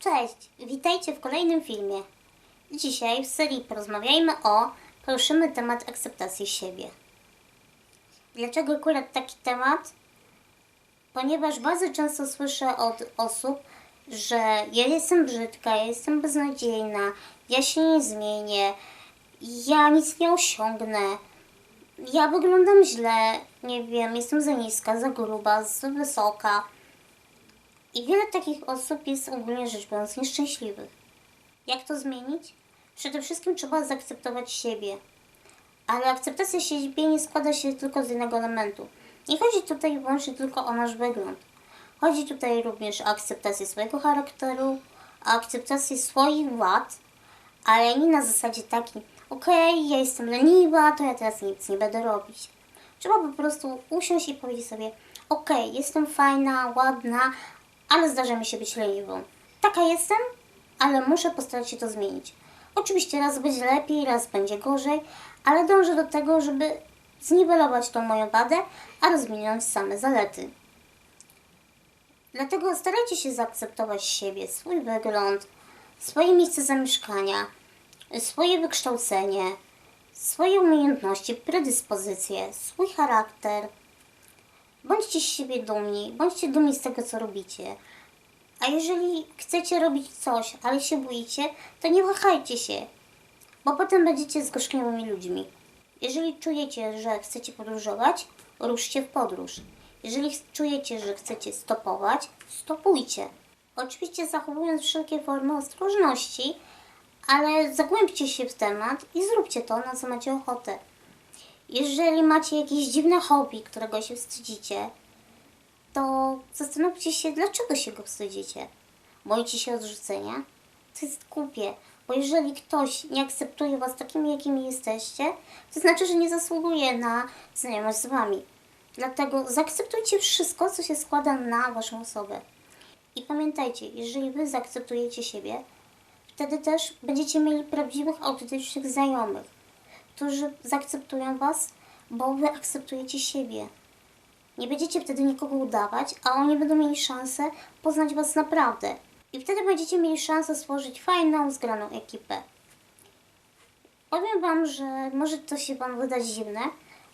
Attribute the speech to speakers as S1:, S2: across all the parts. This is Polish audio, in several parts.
S1: Cześć, witajcie w kolejnym filmie. Dzisiaj w serii porozmawiajmy o, poruszymy temat akceptacji siebie. Dlaczego akurat taki temat? Ponieważ bardzo często słyszę od osób, że ja jestem brzydka, ja jestem beznadziejna, ja się nie zmienię, ja nic nie osiągnę, ja wyglądam źle, nie wiem, jestem za niska, za gruba, za wysoka. I wiele takich osób jest ogólnie rzecz biorąc nieszczęśliwych. Jak to zmienić? Przede wszystkim trzeba zaakceptować siebie. Ale akceptacja siebie nie składa się tylko z jednego elementu. Nie chodzi tutaj wyłącznie tylko o nasz wygląd. Chodzi tutaj również o akceptację swojego charakteru, o akceptację swoich wad, ale nie na zasadzie takiej, okej, ja jestem leniwa, to ja teraz nic nie będę robić. Trzeba po prostu usiąść i powiedzieć sobie, okej, jestem fajna, ładna, ale zdarza mi się być leniwą. Taka jestem, ale muszę postarać się to zmienić. Oczywiście raz będzie lepiej, raz będzie gorzej, ale dążę do tego, żeby zniwelować tą moją wadę, a rozwinąć same zalety. Dlatego starajcie się zaakceptować siebie, swój wygląd, swoje miejsce zamieszkania, swoje wykształcenie, swoje umiejętności, predyspozycje, swój charakter. Bądźcie z siebie dumni, bądźcie dumni z tego, co robicie. A jeżeli chcecie robić coś, ale się boicie, to nie wahajcie się, bo potem będziecie zgorzkniałymi ludźmi. Jeżeli czujecie, że chcecie podróżować, ruszcie w podróż. Jeżeli czujecie, że chcecie stopować, stopujcie. Oczywiście zachowując wszelkie formy ostrożności, ale zagłębcie się w temat i zróbcie to, na co macie ochotę. Jeżeli macie jakieś dziwne hobby, którego się wstydzicie, to zastanówcie się, dlaczego się go wstydzicie. Boicie się odrzucenia? To jest głupie, bo jeżeli ktoś nie akceptuje was takimi, jakimi jesteście, to znaczy, że nie zasługuje na znajomość z wami. Dlatego zaakceptujcie wszystko, co się składa na waszą osobę. I pamiętajcie, jeżeli wy zaakceptujecie siebie, wtedy też będziecie mieli prawdziwych, autentycznych znajomych, którzy zaakceptują was, bo wy akceptujecie siebie. Nie będziecie wtedy nikogo udawać, a oni będą mieli szansę poznać Was naprawdę. I wtedy będziecie mieli szansę stworzyć fajną, zgraną ekipę. Powiem Wam, że może to się Wam wydać dziwne,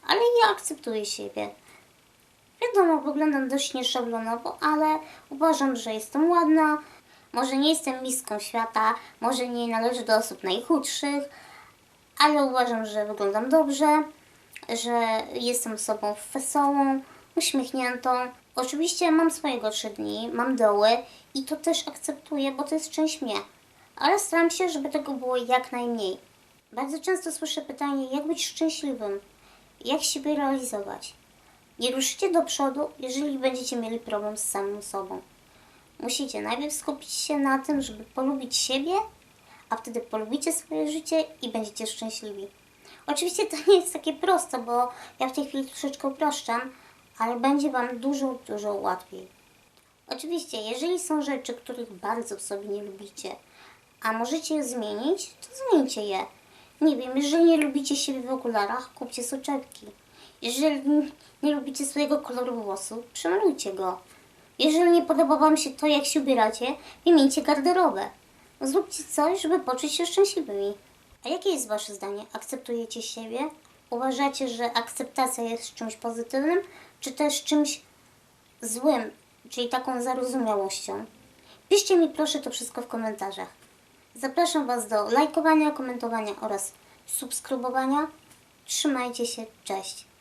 S1: ale ja akceptuję siebie. Wiadomo, wyglądam dość nieszablonowo, ale uważam, że jestem ładna. Może nie jestem miską świata, może nie należę do osób najchudszych, ale uważam, że wyglądam dobrze, że jestem osobą wesołą, uśmiechniętą. Oczywiście mam swoje gorsze dni, mam doły i to też akceptuję, bo to jest część mnie. Ale staram się, żeby tego było jak najmniej. Bardzo często słyszę pytanie, jak być szczęśliwym? Jak siebie realizować? Nie ruszycie do przodu, jeżeli będziecie mieli problem z samym sobą. Musicie najpierw skupić się na tym, żeby polubić siebie, a wtedy polubicie swoje życie i będziecie szczęśliwi. Oczywiście to nie jest takie proste, bo ja w tej chwili troszeczkę upraszczam, ale będzie Wam dużo, dużo łatwiej. Oczywiście, jeżeli są rzeczy, których bardzo w sobie nie lubicie, a możecie je zmienić, to zmieńcie je. Nie wiem, jeżeli nie lubicie siebie w okularach, kupcie soczewki. Jeżeli nie lubicie swojego koloru włosów, przemalujcie go. Jeżeli nie podoba Wam się to, jak się ubieracie, wymieńcie garderobę. Zróbcie coś, żeby poczuć się szczęśliwymi. A jakie jest Wasze zdanie? Akceptujecie siebie? Uważacie, że akceptacja jest czymś pozytywnym, czy też czymś złym, czyli taką zarozumiałością? Piszcie mi proszę to wszystko w komentarzach. Zapraszam Was do lajkowania, komentowania oraz subskrybowania. Trzymajcie się, cześć!